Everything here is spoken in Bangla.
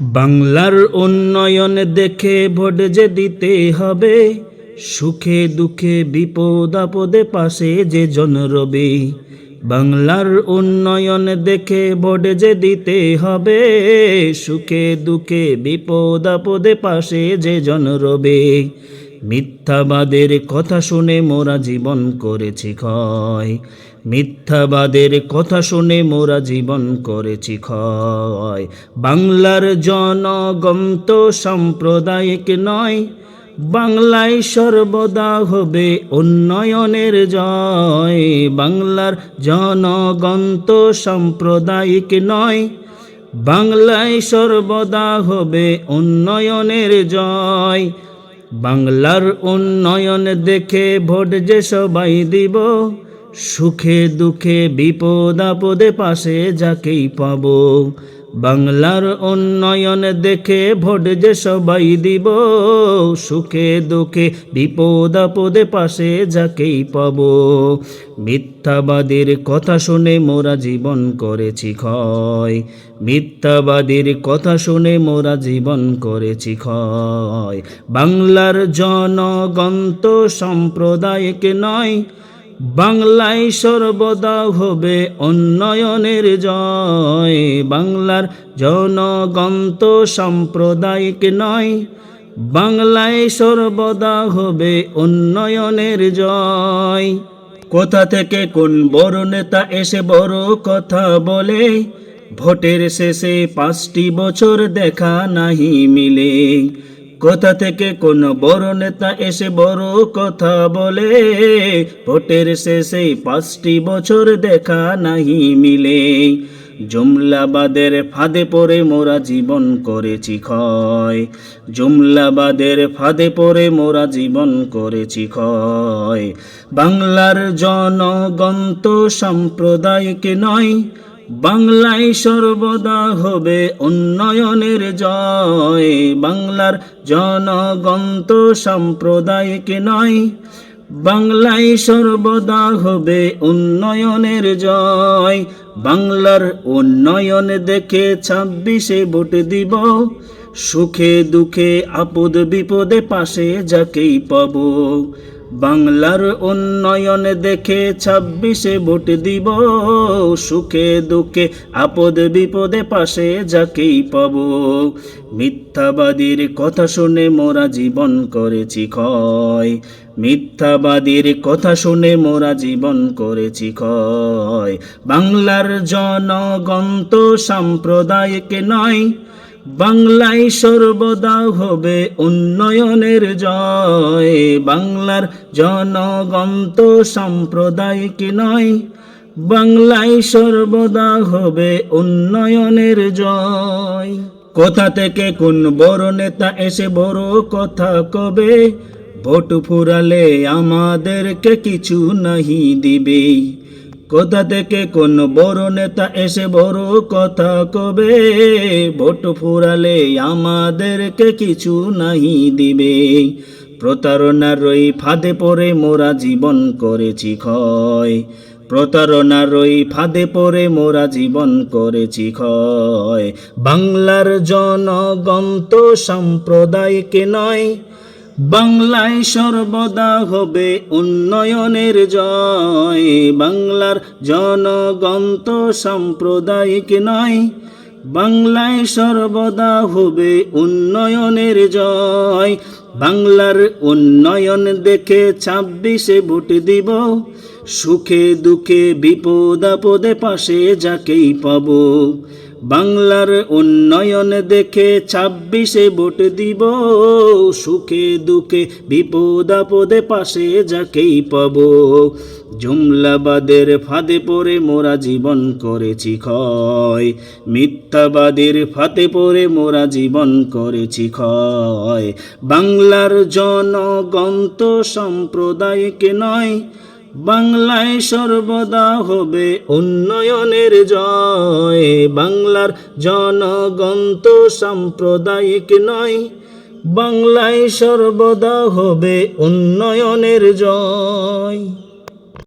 বাংলার উন্নয়ন দেখে ভোট যে দিতে হবে, সুখে দুঃখে বিপদ আপদে পাশে যে জন রবি। বাংলার উন্নয়ন দেখে ভোট যে দিতে হবে, সুখে দুঃখে বিপদ আপদে পাশে যে জন রবে। মিথ্যাবাদের কথা শুনে মোরা জীবন করেছি ক্ষয়। মিথ্যাবাদের কথা শুনে মোরা জীবন করেছি ক্ষয়। বাংলার জনগণ তো সাম্প্রদায়িক নয়, বাংলায় সর্বদা হবে উন্নয়নের জয়। বাংলার জনগণ তো সাম্প্রদায়িক নয়, বাংলায় সর্বদা হবে উন্নয়নের জয়। বাংলার উন্নয়ন দেখে ভোট যে সবাই দিব সুখে দুঃখে বিপদ আপদে পাশে যাকেই পাব। বাংলার উন্নয়ন দেখে ভোট যে সবাই দিব, সুখে দুঃখে বিপদ আপদে পাশে যাকেই পাব। মিথ্যাবাদীর কথা শুনে মোরা জীবন করেছি ক্ষয়। মিথ্যাবাদীর কথা শুনে মোরা জীবন করেছি ক্ষয়। বাংলার জনগণ তো সাম্প্রদায়িক নয় বাংলায় সর্বদা হবে উন্নয়নের জয়। বাংলার জনগণ তো সাম্প্রদায়িক নয়। বাংলায় সর্বদা হবে উন্নয়নের জয়। কোথা থেকে কোন বড় নেতা এসে বড় কথা বলে? ভোটের শেষে পাঁচটি বছর দেখা নাহি মিলে। কোথা থেকে কোন বড় নেতা এসে বড় কথা বলে? ভোটের শেষে পাঁচটি বছর দেখা নাহি মিলে। জুমলাবাদের ফাঁদে পড়ে মোরা জীবন করেছি ক্ষয়। জুমলাবাদের ফাঁদে পড়ে মোরা জীবন করেছি ক্ষয়। বাংলার জনগণ তো সাম্প্রদায়িক নয় বাংলায় সর্বদা হবে উন্নয়নের জয়। বাংলার জনগন্ত সম্প্রদায়িক নয়। বাংলায় সর্বদা হবে উন্নয়নের জয়। বাংলার উন্নয়ন দেখে ছাব্বিশে ভোট দিব। সুখে দুঃখে আপদ বিপদে পাশে যাকেই পাব। বাংলার উন্নয়ন দেখে ছাব্বিশে ভোট দিব। সুখে দুঃখে আপদ বিপদে পাশে যাকেই পাব। মিথ্যাবাদীর কথা শুনে মোরা জীবন করেছি ক্ষয়। মিথ্যাবাদীর কথা শুনে মোরা জীবন করেছি ক্ষয়। বাংলার জনগণ তো সাম্প্রদায়িক নয়। বাংলায় সর্বদা হবে উন্নয়নের জয়। বাংলার জনগণ তো সাম্প্রদায়িক নয়। বাংলায় সর্বদা হবে উন্নয়নের জয়। কোথা থেকে কোন বড় নেতা এসে বড় কথা কবে? ভোট ফুরালে আমাদেরকে কিছু নাহি দিবে। কোথা থেকে কোন বড় নেতা এসে বড় কথা কবে? ভোট ফুরালে আমাদেরকে কিছু নাহি দিবে। প্রতারণার ওই ফাঁদে পড়ে মোরা জীবন করেছি ক্ষয়। প্রতারণার ওই ফাঁদে পড়ে মোরা জীবন করেছি ক্ষয়। বাংলার জনগণ তো সাম্প্রদায়িক নয় বাংলায় সর্বদা হবে উন্নয়নের জয়। বাংলার জনগণ তো সাম্প্রদায়িক নয়। বাংলায় সর্বদা হবে উন্নয়নের জয়। বাংলার উন্নয়ন দেখে ছাব্বিশে ভোট দিব। সুখে দুঃখে বিপদ আপদে পাশে যাকেই পাবো। বাংলার উন্নয়ন দেখে ছাব্বিশে ভোট দিব, সুখে দুঃখে বিপদ আপদে পাশে যাকেই পাব। জুমলাবাদের ফাঁদে পড়ে মোরা জীবন করেছি ক্ষয়, মিথ্যাবাদের ফাঁদে পড়ে মোরা জীবন করেছি ক্ষয়। বাংলার জনগণ তো সাম্প্রদায়িক নয় বাংলায় সর্বদা হবে উন্নয়নের জয়। বাংলার জনগণ তো সাম্প্রদায়িক নয়। বাংলায় সর্বদা হবে উন্নয়নের জয়।